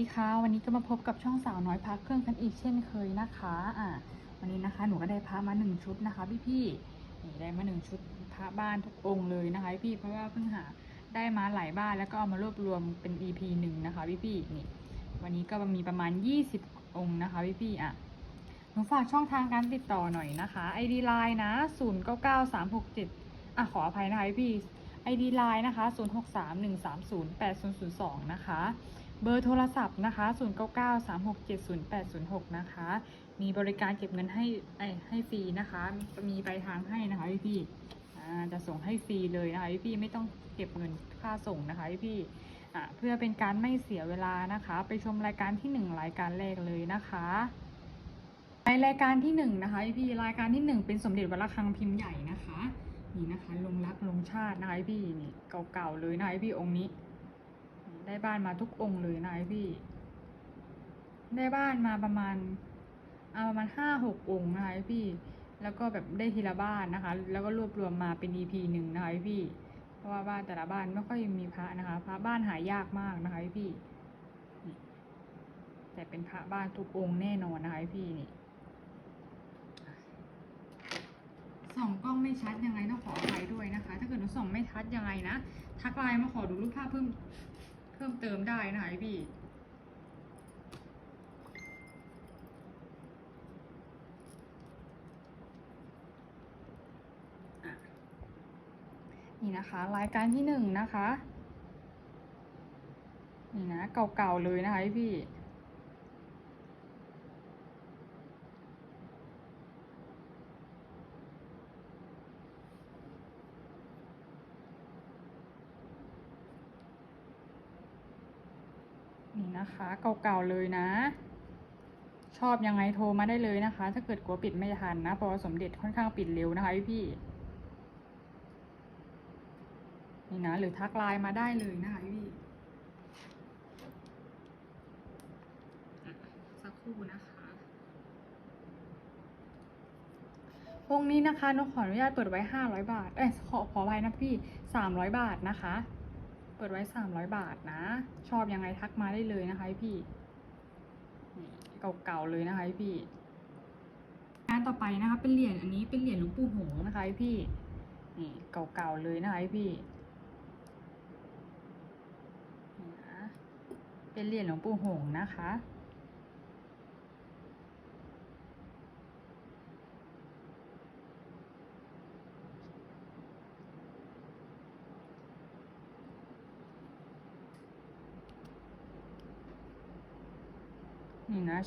ดีค่ะ วันนี้ก็มาพบกับช่องสาวน้อยพักเครื่องกันอีกเช่นเคยนะคะอ่าวันนี้นะคะหนูก็ได้พระมาหนึ่งชุดนะคะ พี่พี่นี่ได้มาหนึ่งชุดพระบ้านทุกองค์เลยนะคะพี่เพราะว่าเพิ่งหาได้มาหลายบ้านแล้วก็เอามารวบรวมเป็น EP หนึ่งนะคะพี่พี่นี่วันนี้ก็มีประมาณ 20 องค์นะคะพี่พี่อะหนูฝากช่องทางการติดต่อหน่อยนะคะ ID Line นะ 0 9 9 3 6 7อะขออภัยนะคะพี่ ID Line นะคะ 0 6 3 1 3 0 8 0 0 2 นะคะ เบอร์โทรศัพท์นะคะ 0 9 9 3 6 7 0 8 0 6 นะคะ มีบริการเก็บเงินให้ให้ฟรีนะคะ มีปลายทางให้นะคะพี่พี่จะส่งให้ฟรีเลยนะคะพี่พี่ไม่ต้องเก็บเงินค่าส่งนะคะพี่พี่เพื่อเป็นการไม่เสียเวลานะคะ ไปชมรายการที่หนึ่งรายการแรกเลยนะคะในรายการที่หนึ่งนะคะพี่รายการที่หนึ่งเป็นสมเด็จวัดระฆังพิมพ์ใหญ่นะคะ นี่นะคะลงรักลงชาตินะคะพี่นี่เก่าๆเลยนะคะพี่องค์นี้ ได้บ้านมาทุกองค์เลยนะไอพี่ ได้บ้านมาประมาณเอาประมาณห้าหกองค์นะคะพี่ แล้วก็แบบได้ทีละบ้านนะคะ แล้วก็รวบรวมมาเป็น EP หนึ่งนะคะพี่ เพราะว่าบ้านแต่ละบ้านไม่ค่อยมีพระนะคะ พระบ้านหายากมากนะคะพี่ แต่เป็นพระบ้านทุกองค์แน่นอนนะคะพี่นี่ส่องกล้องไม่ชัดยังไงต้องขออภัยด้วยนะคะ ถ้าเกิดหนูส่องไม่ชัดยังไงนะ ทักไลน์มาขอดูรูปภาพเพิ่ม พิ่มเติมได้นะคะไอพี่นี่นะคะรายการที่หนึ่งนะคะ นี่นะเก่าๆเลยนะคะไอพี่ นะคะ เก่าๆเลยนะ ชอบยังไงโทรมาได้เลยนะคะ ถ้าเกิดกลัวปิดไม่ทันนะเพราะสมเด็จค่อนข้างปิดเร็วนะคะพี่ๆนี่นะหรือทักไลน์มาได้เลยนะคะพี่สักครู่นะคะวงนี้นะคะนุขออนุญาตเปิดไว้ห้าร้อยบาท เอ้ยขอขอไว้นะพี่สามร้อยบาทนะคะ เปิดไว้สามร้อยบาทนะ ชอบยังไงทักมาได้เลยนะคะพี่เก่าๆเลยนะคะพี่งานต่อไปนะคะ เป็นเหรียญอันนี้เป็นเหรียญหลวงปู่หงนะคะพี่นี่เก่าๆเลยนะคะพี่เป็นเหรียญหลวงปู่หงนะคะ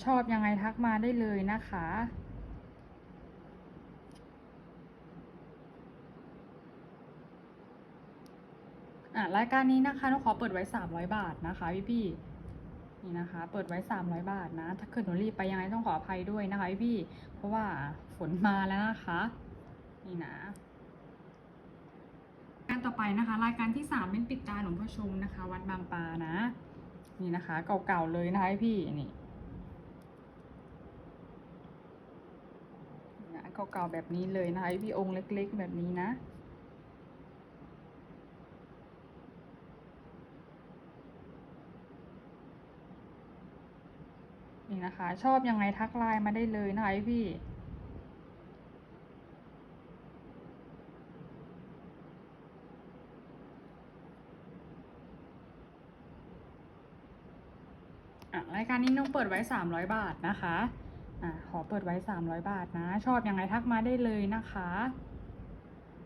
ชอบยังไงทักมาได้เลยนะคะ อะรายการนี้นะคะน้องขอเปิดไว้สามร้อยบาทนะคะพี่พี่นี่นะคะ เปิดไว้สามร้อยบาทนะ ถ้าเกิดหนูรีบไปยังไงต้องขออภัยด้วยนะคะพี่พี่ เพราะว่าฝนมาแล้วนะคะ นี่นะการต่อไปนะคะ รายการที่สามเป็นปิดตาหลวงพ่อชมนะคะ วัดบางปานะ นี่นะคะ เก่าๆเลยนะคะพี่นี่ นะ เก่าๆแบบนี้เลยนะคะพี่องค์เล็กๆแบบนี้นะ นี่นะคะ ชอบยังไงทักไลน์มาได้เลยนะคะพี่รายการนี้น้องเปิดไว้สามร้อยบาทนะคะ อะขอเปิดไว้สามร้อยบาทนะ ชอบยังไงทักมาได้เลยนะคะ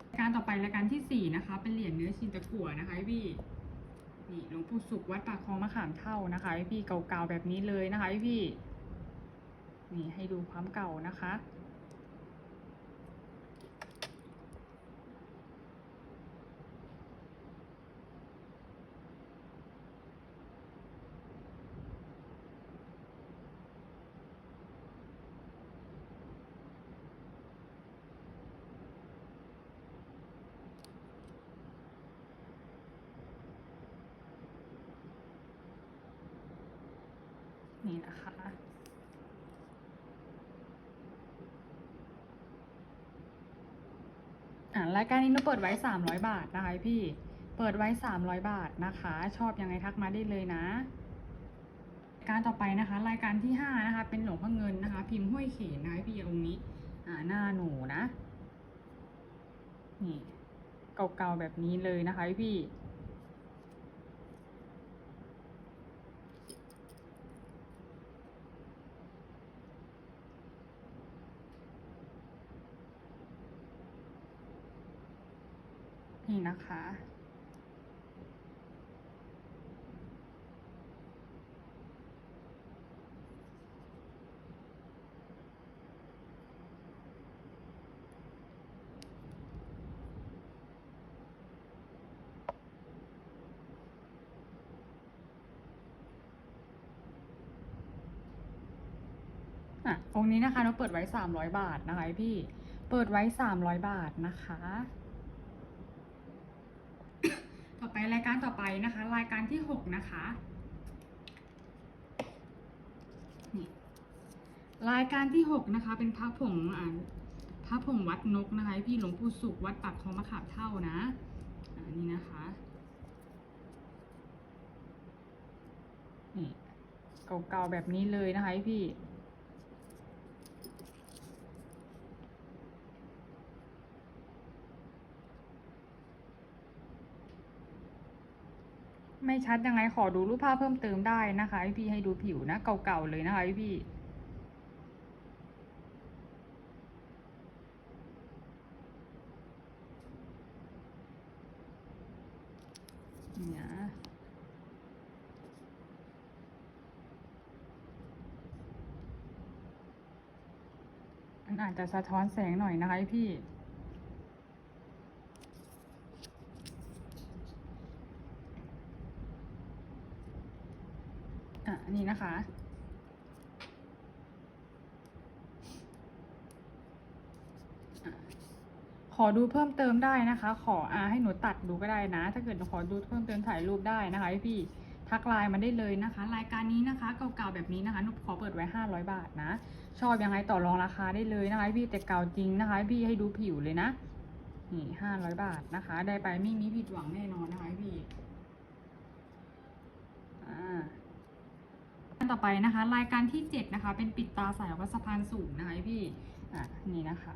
รายการต่อไปรายการที่สี่นะคะ เป็นเหรียญเนื้อชินตะกั่วนะคะพี่นี่หลวงปู่สุขวัดปากคลองมะขามเท่านะคะพี่เก่าๆแบบนี้เลยนะคะพี่นี่ให้ดูความเก่านะคะ นี่นะคะ อ่ารายการนี้หนุเปิดไว้สามร้อยบาทนะคะพี่ เปิดไว้สามร้อยบาทนะคะ ชอบยังไงทักมาได้เลยนะ การต่อไปนะคะ รายการที่ห้านะคะ เป็นหลวงพ่อเงินนะคะ พิมพ์ห้วยเขนนะคะพี่องค์นี้ อ่าหน้าหนูนะ นี่เก่าๆแบบนี้เลยนะคะพี่ นี่นะคะ อะองค์นี้นะคะเราเปิดไว้สามร้อยบาทนะคะพี่ เปิดไว้สามร้อยบาทนะคะ ต่อไปรายการต่อไป นะคะรายการที่หกนะคะนี่รายการที่หกนะคะ เป็นพระผงอ่าพระผงวัดนกนะคะ พี่หลวงปู่สุขวัดปากคลองมะขามเท่านะอ่านี่นะคะนี่เก่าๆแบบนี้เลยนะคะพี่ ไม่ชัดยังไงขอดูรูปภาพเพิ่มเติมได้นะคะพี่ให้ดูผิวนะเก่าๆเลยนะคะพี่เนี่ยมันอาจจะสะท้อนแสงหน่อยนะคะพี่ อะอั นะคะ ขอดูเพิ่มเติมได้นะคะ ขออาให้หนูตัดดูก็ได้นะ ถ้าเกิดขอดูเพิ่มเติมถ่ายรูปได้นะคะพี่ทักไลน์มาได้เลยนะคะ รายการนี้นะคะเก่าๆแบบนี้นะคะหนูขอเปิดไว้ 500 บาทนะ ชอบยังไงต่อรองราคาได้เลยนะคะ พี่แต่เก่าจริงนะคะ พี่ให้ดูผิวเลยนะนี่500บาทนะคะ ได้ไปไม่มีผิดหวังแน่นอนนะคะพี่อ่า ต่อไปนะคะ รายการที่เจ็ดนะคะ เป็นปิดตาสายวัดสะพานสูงนะคะพี่อะนี่นะคะ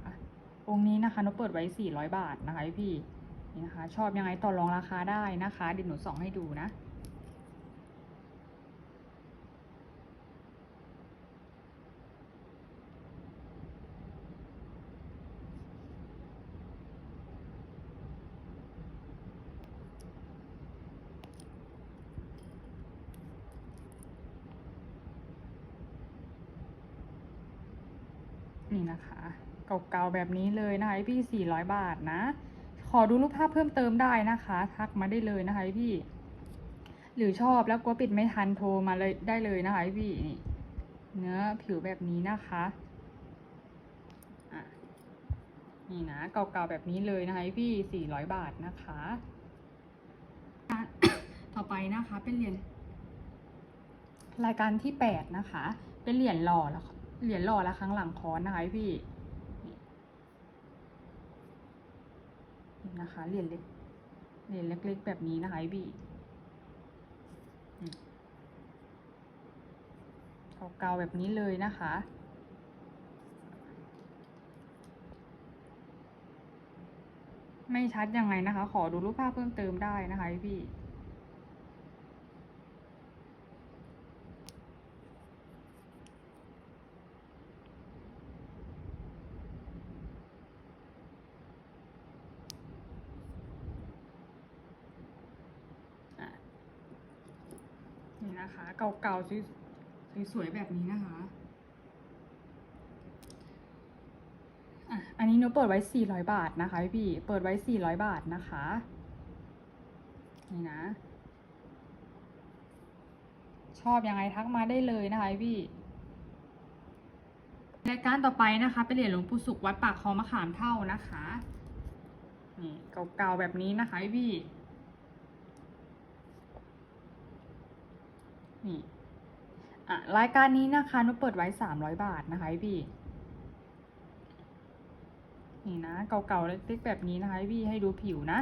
องค์นี้นะคะนุเปิดไว้สี่ร้อยบาทนะคะพี่นี่นะคะ ชอบยังไงต่อรองราคาได้นะคะเดี๋ยวหนูส่องให้ดูนะ นี่นะคะ เก่าๆแบบนี้เลยนะคะพี่400บาทนะ ขอดูรูปภาพเพิ่มเติมได้นะคะ ทักมาได้เลยนะคะพี่ หรือชอบแล้วกลัวปิดไม่ทันโทรมาเลยได้เลยนะคะพี่นี่เนื้อผิวแบบนี้นะคะอะนี่นะเก่าๆแบบนี้เลยนะคะพี่400บาทนะคะ ต่อไปนะคะเป็นเหรียญรายการที่แปดนะคะ เป็นเหรียญหล่อแล้ว เหรียญหล่อละครั้งหลังคอนนะคะพี่นะคะเหรียญเล็กเหรียญเล็กๆแบบนี้นะคะพี่อืมเก่าๆแบบนี้เลยนะคะไม่ชัดยังไงนะคะ ขอดูรูปภาพเพิ่มเติมได้นะคะพี่ อะนี่นะคะ เก่าๆสวยๆแบบนี้นะคะอะอันนี้หนูเปิดไว้ 400 บาทนะคะพี่ เปิดไว้ 400 บาทนะคะ นี่นะ ชอบยังไงทักมาได้เลยนะคะพี่รายการต่อไปนะคะเป็นเหรียญหลวงปู่สุขวัดปากคลองมะขามเท่านะคะ นี่เก่าๆแบบนี้นะคะพี่ นี่อะรายการนี้นะคะนุเปิดไว้สามร้อยบาทนะคะพี่ นี่นะเก่าๆเล็กๆแบบนี้นะคะพี่ให้ดูผิวนะ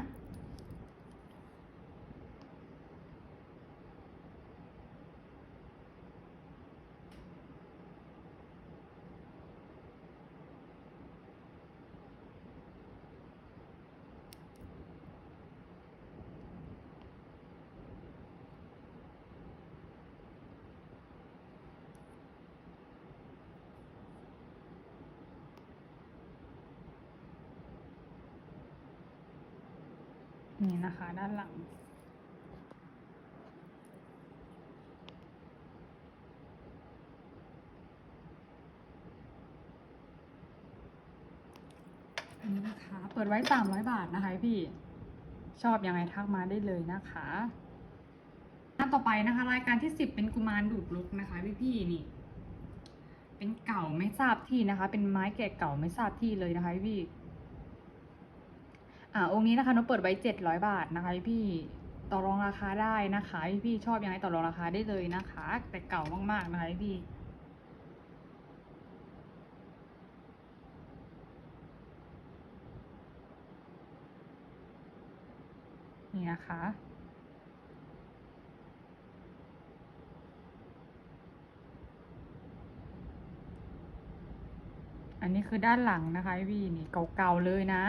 นี่นะคะ ด้านหลัง อันนี้นะคะ เปิดไว้สามร้อยบาทนะคะพี่ ชอบยังไงทักมาได้เลยนะคะอันต่อไปนะคะ รายการที่สิบเป็นกุมารดูดลุกนะคะพี่พี่นี่ เป็นเก่าไม่ทราบที่นะคะ เป็นไม้แก่เก่าไม่ทราบที่เลยนะคะพี่ อ่าองค์นี้นะคะนกเปิดไว้เจ็ดร้อยบาทนะคะพี่ต่อรองราคาได้นะคะพี่ชอบยังไงต่อรองราคาได้เลยนะคะ แต่เก่ามากๆนะคะพี่นี่นะคะอันนี้คือด้านหลังนะคะพี่นี่เก่าๆเลยนะ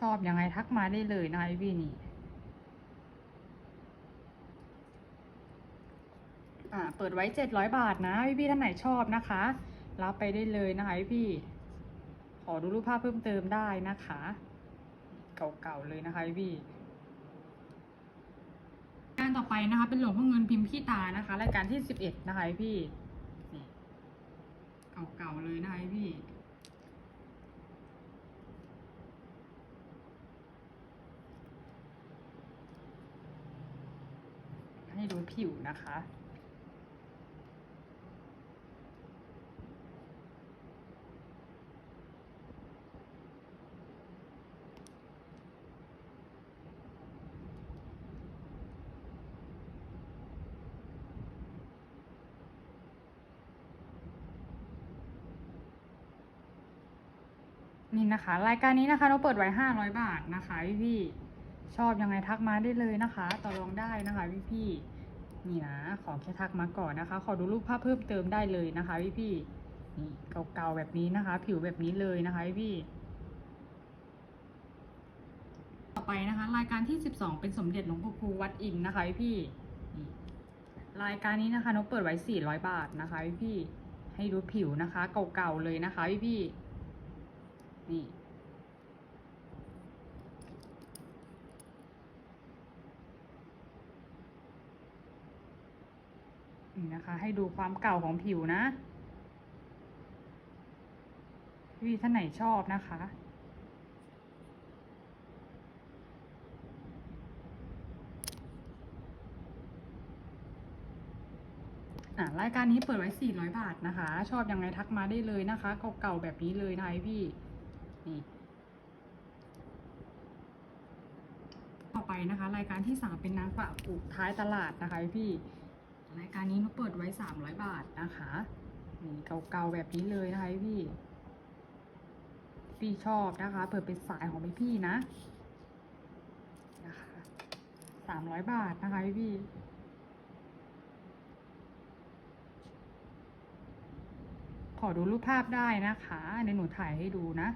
ชอบยังไงทักมาได้เลยนะคะพี่นี่อ่าเปิดไว้เจ็ดร้อยบาทนะพี่พี่ท่านไหนชอบนะคะ รับไปได้เลยนะคะพี่ ขอดูรูปภาพเพิ่มเติมได้นะคะ เก่าๆเลยนะคะพี่การต่อไปนะคะเป็นหลวงพ่อเงินพิมพ์ขี้ตานะคะรายการที่สิบเอ็ดนะคะพี่เก่าๆเลยนะคะพี่ ให้ดูผิวนะคะ นี่นะคะ รายการนี้นะคะเราเปิดไว้ห้าร้อยบาทนะคะพี่ ชอบยังไงทักมาได้เลยนะคะ ต่อรองได้นะคะพี่พี่นี่นะ ขอแค่ทักมาก่อนนะคะ ขอดูรูปภาพเพิ่มเติมได้เลยนะคะพี่พี่นี่เก่าๆแบบนี้นะคะ ผิวแบบนี้เลยนะคะพี่พี่ต่อไปนะคะ รายการที่สิบสองเป็นสมเด็จหลวงพ่อคูวัดอินนะคะพี่พี่รายการนี้นะคะนกเปิดไว้สี่ร้อยบาทนะคะพี่พี่ให้ดูผิวนะคะ เก่าๆเลยนะคะพี่พี่นี่ นี่นะคะ ให้ดูความเก่าของผิวนะพี่ท่านไหนชอบนะคะอ่ารายการนี้เปิดไว้ 400 บาทนะคะ ชอบยังไงทักมาได้เลยนะคะ เก่าๆแบบนี้เลยนะคะพี่ นี่ต่อไปนะคะ รายการที่สามเป็นนางกวักปลูกท้ายตลาดนะคะพี่ รายการนี้หนุเปิดไว้สามร้อยบาทนะคะนี่เก่าๆแบบนี้เลยนะคะพี่ พี่ชอบนะคะ เปิดเป็นสายของพี่นะนะคะสามร้อยบาทนะคะพี่ขอดูรูปภาพได้นะคะในหนูถ่ายให้ดูนะ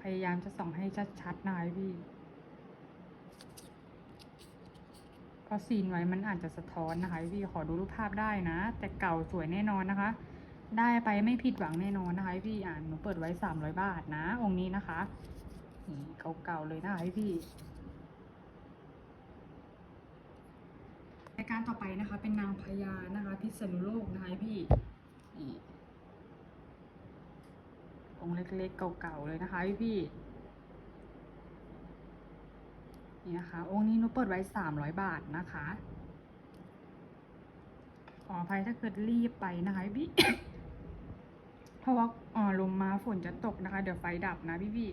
พยายามจะส่องให้ชัดๆนะคะพี่ ราะซีนไว้มันอาจจะสะท้อนนะคะพี่ขอดูรูปภาพได้นะ แต่เก่าสวยแน่นอนนะคะ ได้ไปไม่ผิดหวังแน่นอนนะคะพี่อ่านหนูเปิดไว้สามร้อยบาทนะ องค์นี้นะคะนี่เก่าๆเลยนะคะพี่รายการต่อไปนะคะ เป็นนางพญานะคะ พิษณุโลกนะคะพี่องค์เล็กๆเก่าๆเลยนะคะพี่ นี่นะคะ องค์นี้หนูเปิดไว้สามร้อยบาทนะคะขออภัยถ้าเกิดรีบไปนะคะพี่เพราะว่าอ่อลมมาฝนจะตกนะคะ เดี๋ยวไฟดับนะพี่พี่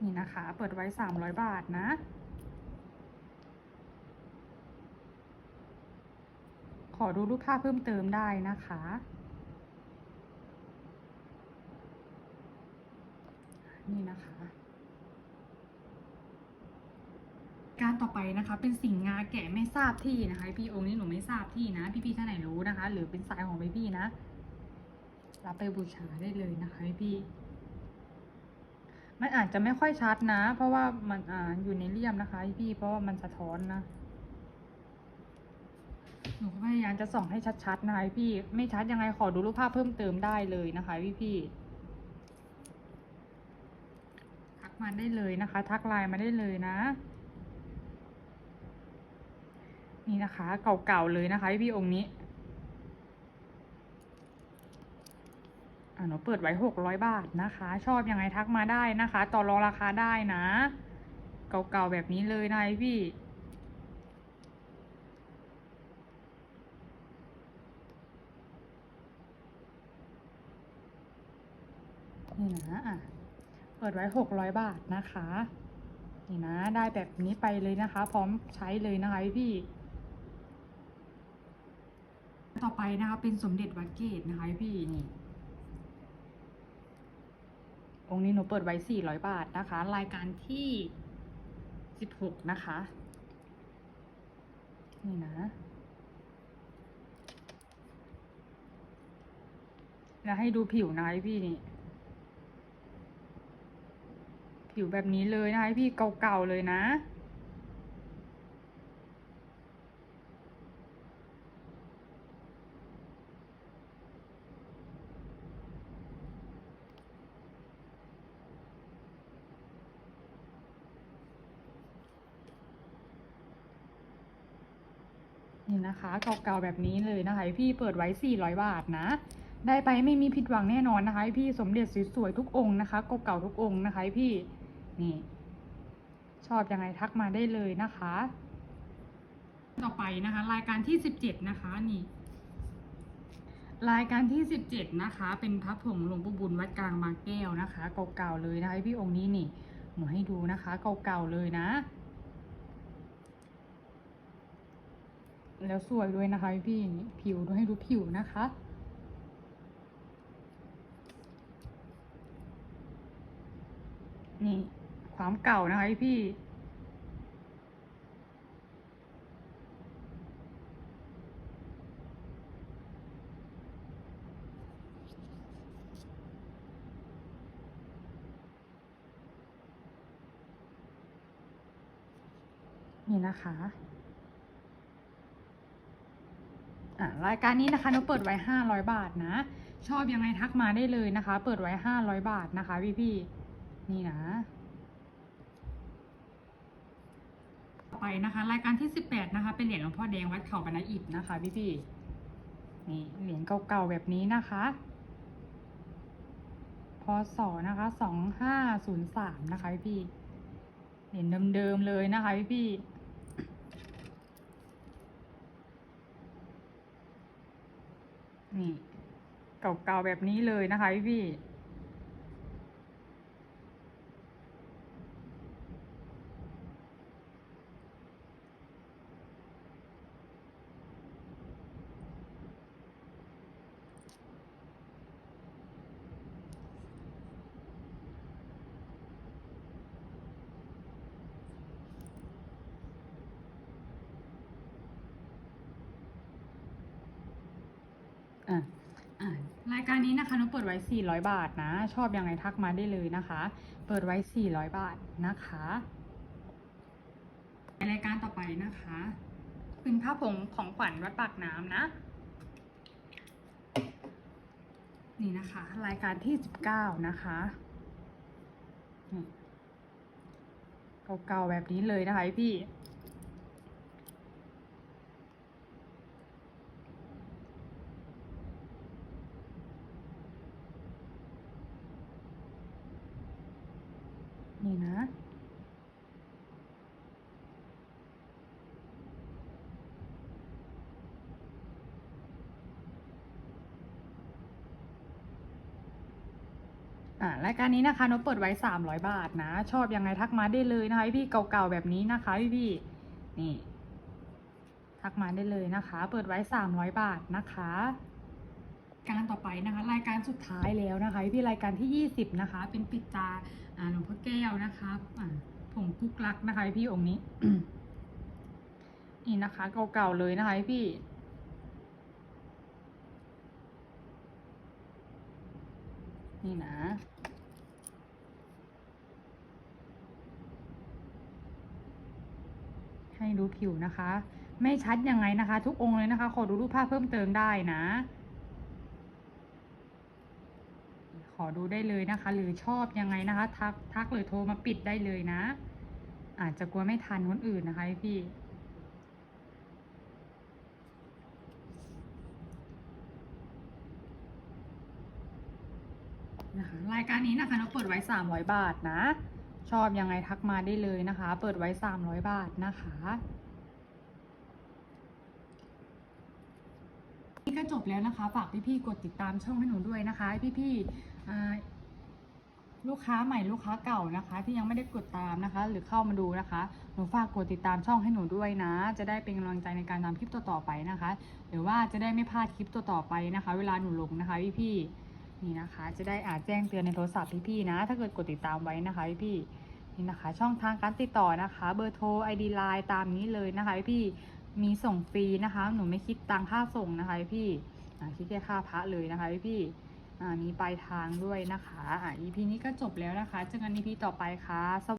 นี่นะคะ เปิดไว้สามร้อยบาทนะขอดูรูปภาพเพิ่มเติมได้นะคะ นี่นะคะ การต่อไปนะคะ เป็นสิ่งงาแกะไม่ทราบที่นะคะพี่องค์นี้หนูไม่ทราบที่นะ พี่ๆท่านไหนรู้นะคะ หรือเป็นสายของพี่ๆนะรับไปบูชาได้เลยนะคะพี่ มันอาจจะไม่ค่อยชัดนะ เพราะว่ามันอ่าอยู่ในเลี่ยมนะคะพี่เพราะว่ามันสะท้อนนะหนูก็พยายามจะส่องให้ชัดๆนะคะพี่ ไม่ชัดยังไงขอดูรูปภาพเพิ่มเติมได้เลยนะคะพี่พี่ๆทัก มาได้เลยนะคะ ทักไลน์มาได้เลยนะ นี่นะคะ เก่าๆเลยนะคะพี่องค์นี้อ่าหนูเปิดไว้หกร้อยบาทนะคะ ชอบยังไงทักมาได้นะคะ ต่อรองราคาได้นะ เก่าๆแบบนี้เลยนะพี่นี่นะอะ เปิดไว้หกร้อยบาทนะคะ นี่นะ ได้แบบนี้ไปเลยนะคะ พร้อมใช้เลยนะคะพี่ ต่อไปนะคะเป็นสมเด็จวัดเกตนะคะพี่นี่องค์นี้หนูเปิดไว้ 400 บาทนะคะ รายการที่ 16 นะคะ นี่นะแล้วให้ดูผิวนะให้พี่นี่ ผิวแบบนี้เลยนะคะพี่เก่าๆเลยนะ นี่นะคะเก่าๆแบบนี้เลยนะคะพี่เปิดไว้ 400 บาทนะได้ไปไม่มีผิดหวังแน่นอนนะคะพี่สมเด็จสวยๆทุกองค์นะคะเก่าๆทุกองค์นะคะพี่ นี่ ชอบยังไงทักมาได้เลยนะคะ ต่อไปนะคะ รายการที่17นะคะนี่ รายการที่17นะคะ เป็นพระผงหลวงปู่บุญวัดกลางบางแก้วนะคะเก่าๆเลยนะคะพี่องค์นี้นี่หนูให้ดูนะคะเก่าๆเลยนะ แล้วสวยด้วยนะคะพี่นี่ผิวดูให้ดูผิวนะคะนี่ ความเก่านะคะพี่ นี่นะคะอ่ารายการนี้นะคะหนูเปิดไว้ห้าร้อยบาทนะ ชอบยังไงทักมาได้เลยนะคะ เปิดไว้ห้าร้อยบาทนะคะพี่พี่ๆนี่นะ ต่อไป นะคะ รายการที่สิบแปดนะคะ เป็นเหรียญหลวงพ่อแดงวัดเขาบรรณอิฐนะคะพี่พี่นี่เหรียญเก่าๆแบบนี้นะคะพศนะคะสองห้าศูนย์สามนะคะพี่พี่เหรียญเดิมๆเลยนะคะพี่พี่นี่เก่าๆแบบนี้เลยนะคะพี่พี่อะ อ่ารายการนี้นะคะหนูเปิดไว้ 400 บาทนะ ชอบยังไงทักมาได้เลยนะคะ เปิดไว้ 400 บาทนะคะรายการต่อไปนะคะเป็นผ้าผงของขวัญวัดปากน้ำนะ นี่นะคะ รายการที่ 19 นะคะเก่าๆแบบนี้เลยนะคะพี่ นี่นะ อ่า รายการนี้นะคะนกเปิดไว้ 300 บาทนะ ชอบยังไงทักมาได้เลยนะคะพี่เก่าๆแบบนี้นะคะพี่พี่นี่ ทักมาได้เลยนะคะ เปิดไว้ 300 บาทนะคะ การต่อไปนะคะ รายการสุดท้ายแล้วนะคะพี่รายการที่ 20 นะคะ เป็นปิดตาอ่าหลวงพ่อแก้วนะคะผงกุ๊กลักนะคะพี่องค์นี้นี่นะคะเก่าๆเลยนะคะพี่นี่นะ ให้ดูผิวนะคะ ไม่ชัดยังไงนะคะ ทุกองค์เลยนะคะ ขอดูรูปภาพเพิ่มเติมได้นะ ขอดูได้เลยนะคะ หรือชอบยังไงนะคะ ทักทักหรือโทรมาปิดได้เลยนะ อาจจะกลัวไม่ทันคนอื่นนะคะพี่นะคะรายการนี้นะคะเราเปิดไว้ 300 บาทนะ ชอบยังไงทักมาได้เลยนะคะ เปิดไว้ 300 บาทนะคะนี่ก็จบแล้วนะคะ ฝากพี่ๆกดติดตามช่องให้หนูด้วยนะคะ พี่ๆลูกค้าใหม่ลูกค้าเก่านะคะ ที่ยังไม่ได้กดตามนะคะ หรือเข้ามาดูนะคะ หนูฝากกดติดตามช่องให้หนูด้วยนะ จะได้เป็นกำลังใจในการทำคลิปต่อๆไปนะคะ หรือว่าจะได้ไม่พลาดคลิปต่อๆไปนะคะ เวลาหนูลงนะคะพี่ๆ นี่นะคะ จะได้อาจแจ้งเตือนในโทรศัพท์พี่ๆนะ ถ้าเกิดกดติดตามไว้นะคะพี่ๆนี่นะคะ ช่องทางการติดต่อนะคะ เบอร์โทร ID Line ตามนี้เลยนะคะพี่ๆมีส่งฟรีนะคะ หนูไม่คิดตังค่าส่งนะคะพี่ๆคิดแค่ค่าพระเลยนะคะพี่ๆมีปลายทางด้วยนะคะ อ่า EP นี้ก็จบแล้วนะคะ เจอกัน EP ต่อไปค่ะ